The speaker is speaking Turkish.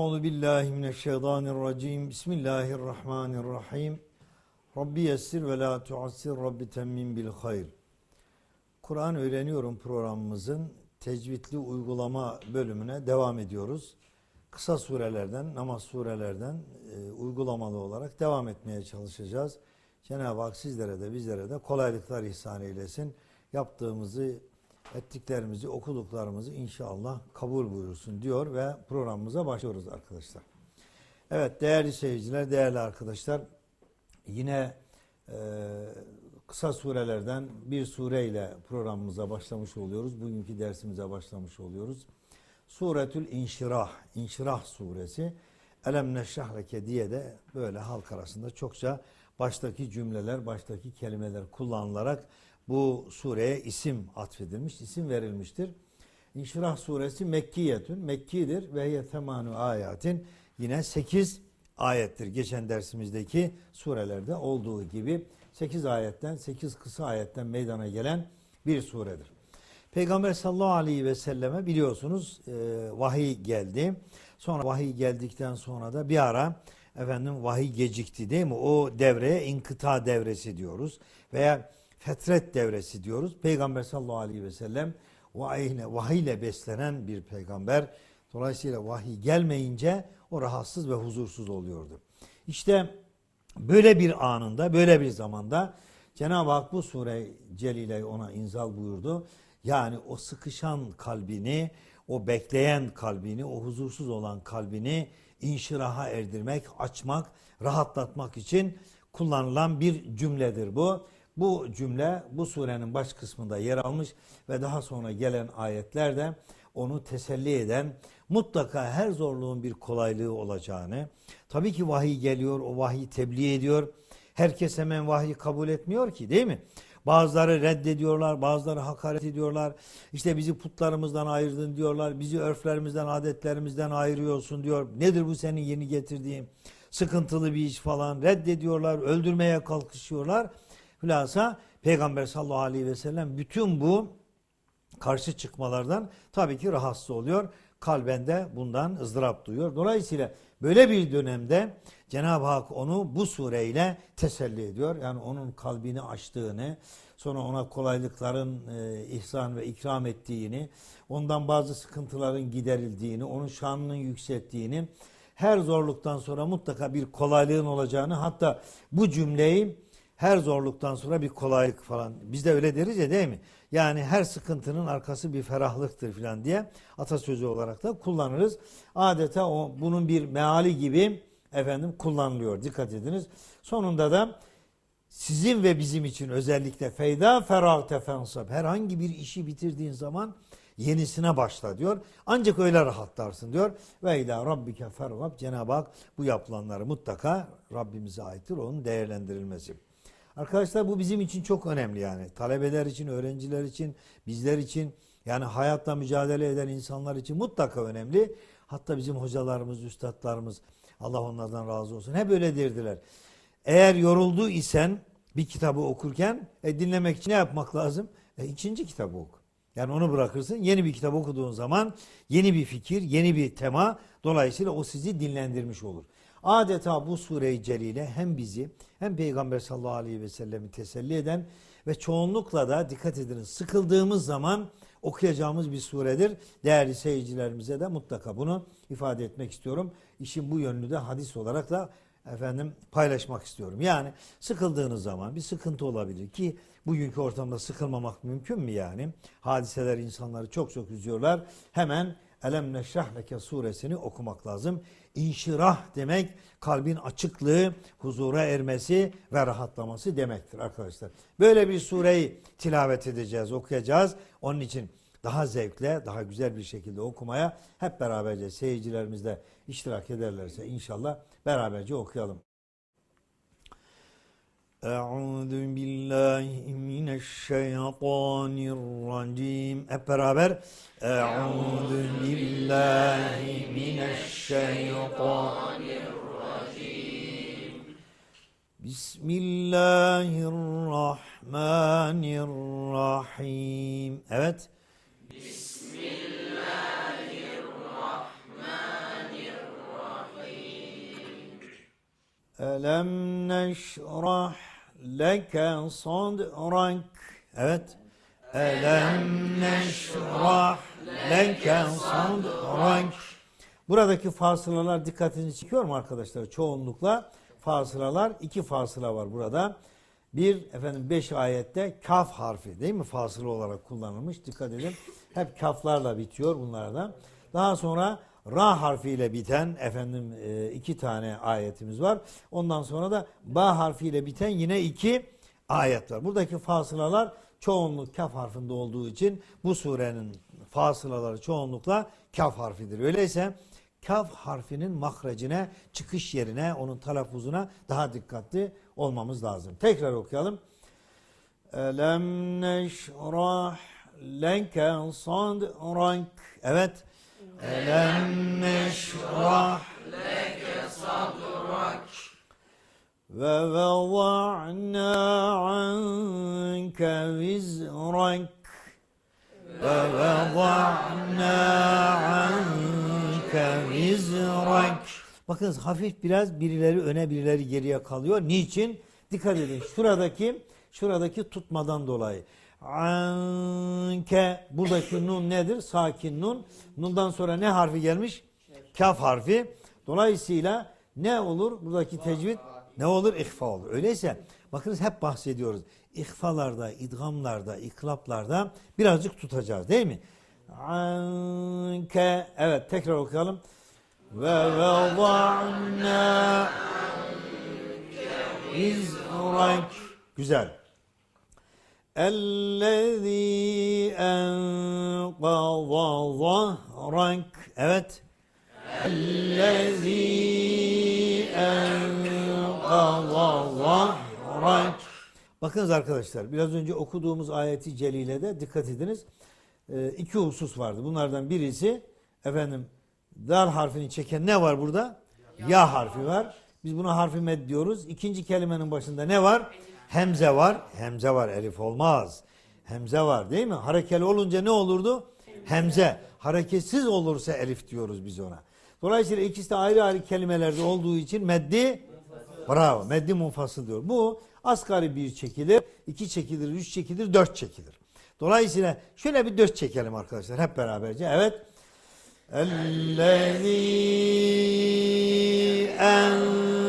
Euzu billahi mineşşeytanirracim. Bismillahirrahmanirrahim. Rabbi yessir ve la tuassir. Rabbi temmin bil hayr. Kur'an öğreniyorum programımızın tecvidli uygulama bölümüne devam ediyoruz. Kısa surelerden, namaz surelerden e, uygulamalı olarak devam etmeye çalışacağız. Cenab-ı Hak sizlere de bizlere de kolaylıklar ihsan eylesin. Yaptığımızı, ettiklerimizi, okuduklarımızı inşallah kabul buyursun diyor ve programımıza başlıyoruz arkadaşlar. Evet değerli seyirciler, değerli arkadaşlar yine e, kısa surelerden bir sureyle programımıza başlamış oluyoruz. Bugünkü dersimize başlamış oluyoruz. Suretül İnşirah, İnşirah suresi. Elem neşrahleke diye de böyle halk arasında çokça baştaki cümleler, baştaki kelimeler kullanılarak bu sureye isim atfedilmiş, isim verilmiştir. İnşirah suresi Mekkiyetün, Mekkidir ve yetemanu ayatin yine 8 ayettir. Geçen dersimizdeki surelerde olduğu gibi 8 ayetten, 8 kısa ayetten meydana gelen bir suredir. Peygamber sallallahu aleyhi ve selleme biliyorsunuz e, vahiy geldi. Sonra vahiy geldikten sonra da bir ara efendim vahiy gecikti değil mi? O devreye inkıta devresi diyoruz veya fetret devresi diyoruz. Peygamber sallallahu aleyhi ve sellem vahiyle, vahiyle beslenen bir peygamber. Dolayısıyla vahiy gelmeyince o rahatsız ve huzursuz oluyordu. İşte böyle bir anında, böyle bir zamanda Cenab-ı Hak bu sure Celile ona inzal buyurdu. Yani o sıkışan kalbini, o bekleyen kalbini, o huzursuz olan kalbini inşiraha erdirmek, açmak, rahatlatmak için kullanılan bir cümledir bu. Bu cümle bu surenin baş kısmında yer almış ve daha sonra gelen ayetlerde onu teselli eden mutlaka her zorluğun bir kolaylığı olacağını, tabii ki vahiy geliyor, o vahiy tebliğ ediyor. Herkes hemen vahiy kabul etmiyor ki değil mi? Bazıları reddediyorlar, bazıları hakaret ediyorlar. İşte bizi putlarımızdan ayırdın diyorlar. Bizi örflerimizden, adetlerimizden ayırıyorsun diyor. Nedir bu senin yeni getirdiğin sıkıntılı bir iş falan. Reddediyorlar, öldürmeye kalkışıyorlar. Hülasa Peygamber sallallahu aleyhi ve sellem bütün bu karşı çıkmalardan tabii ki rahatsız oluyor. Kalbende bundan ızdırap duyuyor. Dolayısıyla böyle bir dönemde Cenab-ı Hak onu bu sureyle teselli ediyor. Yani onun kalbini açtığını, sonra ona kolaylıkların e, ihsan ve ikram ettiğini, ondan bazı sıkıntıların giderildiğini, onun şanının yükselttiğini, her zorluktan sonra mutlaka bir kolaylığın olacağını, hatta bu cümleyi her zorluktan sonra bir kolaylık falan. Biz de öyle deriz ya değil mi? Yani her sıkıntının arkası bir ferahlıktır falan diye atasözü olarak da kullanırız. Adeta o bunun bir meali gibi efendim kullanılıyor. Dikkat ediniz. Sonunda da sizin ve bizim için özellikle feyda ferah tefensab herhangi bir işi bitirdiğin zaman yenisine başla diyor. Ancak öyle rahatlarsın diyor. Ve ila rabbike fergab Cenab-ı Hak bu yapılanları mutlaka Rabbimize aittir. Onun değerlendirilmesi. Arkadaşlar bu bizim için çok önemli yani. Talebeler için, öğrenciler için, bizler için yani hayatta mücadele eden insanlar için mutlaka önemli. Hatta bizim hocalarımız, üstadlarımız Allah onlardan razı olsun. Hep öyle derdiler. Eğer yoruldu isen bir kitabı okurken e, dinlemek için ne yapmak lazım? E, ikinci kitabı oku. Yani onu bırakırsın. Yeni bir kitap okuduğun zaman yeni bir fikir, yeni bir tema dolayısıyla o sizi dinlendirmiş olur. Adeta bu sure-i celile hem bizi hem Peygamber sallallahu aleyhi ve sellemi teselli eden ve çoğunlukla da dikkat edin sıkıldığımız zaman okuyacağımız bir suredir. Değerli seyircilerimize de mutlaka bunu ifade etmek istiyorum. İşin bu yönünü de hadis olarak da efendim paylaşmak istiyorum. Yani sıkıldığınız zaman bir sıkıntı olabilir ki bugünkü ortamda sıkılmamak mümkün mü yani? Hadiseler insanları çok çok üzüyorlar. Hemen Elem neşrah leke suresini okumak lazım. İnşirah demek kalbin açıklığı, huzura ermesi ve rahatlaması demektir arkadaşlar. Böyle bir sureyi tilavet edeceğiz, okuyacağız. Onun için daha zevkle, daha güzel bir şekilde okumaya hep beraberce seyircilerimizle iştirak ederlerse inşallah beraberce okuyalım. Euzu billahi mineşşeytanirracim. Hep beraber. Euzu بالله من الشيطان بسم الله الرحمن الرحيم. Evet. بسم الله الرحمن الرحيم ألم نشرح لك صدرك evet. Elem neşrah leke sadrak. Buradaki fasılalar dikkatinizi çekiyor mu arkadaşlar? Çoğunlukla fasılalar iki fasıla var burada. Bir efendim beş ayette kaf harfi değil mi fasıla olarak kullanılmış. Dikkat edin. Hep kaflarla bitiyor bunlardan. Daha sonra ra harfiyle biten efendim e, iki tane ayetimiz var. Ondan sonra da ba harfiyle biten yine iki ayet var. Buradaki fasılalar çoğunluk kaf harfinde olduğu için bu surenin fasılaları çoğunlukla kaf harfidir. Öyleyse kaf harfinin mahrecine, çıkış yerine, onun telaffuzuna daha dikkatli olmamız lazım. Tekrar okuyalım. Elem neşrah leke sadrak. Evet. Elem neşrah ve veva'na anke ve veva'na anke vizrak Bakınız hafif biraz birileri öne birileri geriye kalıyor. Niçin? Dikkat edin. Şuradaki şuradaki tutmadan dolayı. Anke buradaki nun nedir? Sakin nun. Nundan sonra ne harfi gelmiş? Kaf harfi. Dolayısıyla ne olur? Buradaki tecvid ne olur? İhfa olur. Öyleyse bakınız hep bahsediyoruz. İhfalarda, idgamlarda, iklaplarda birazcık tutacağız değil mi? Anke. Evet tekrar okuyalım. Ve veva'na izrak. Güzel. Ellezî enqaza zahrak. Evet. Ellezî enqaza zahrak. Bakınız arkadaşlar biraz önce okuduğumuz ayeti celilede dikkat ediniz. Ee, iki husus vardı. Bunlardan birisi efendim dar harfini çeken ne var burada? Ya harfi var. Biz buna harfi med diyoruz. İkinci kelimenin başında ne var? Hemze var. Hemze var. Elif olmaz. Hemze var değil mi? Harekeli olunca ne olurdu? Hemze. Hareketsiz olursa elif diyoruz biz ona. Dolayısıyla ikisi de ayrı ayrı kelimelerde olduğu için meddi Bravo. Meddi munfasıl diyor. Bu asgari bir çekilir, iki çekilir, üç çekilir, dört çekilir. Dolayısıyla şöyle bir dört çekelim arkadaşlar hep beraberce. Evet. Ellezî en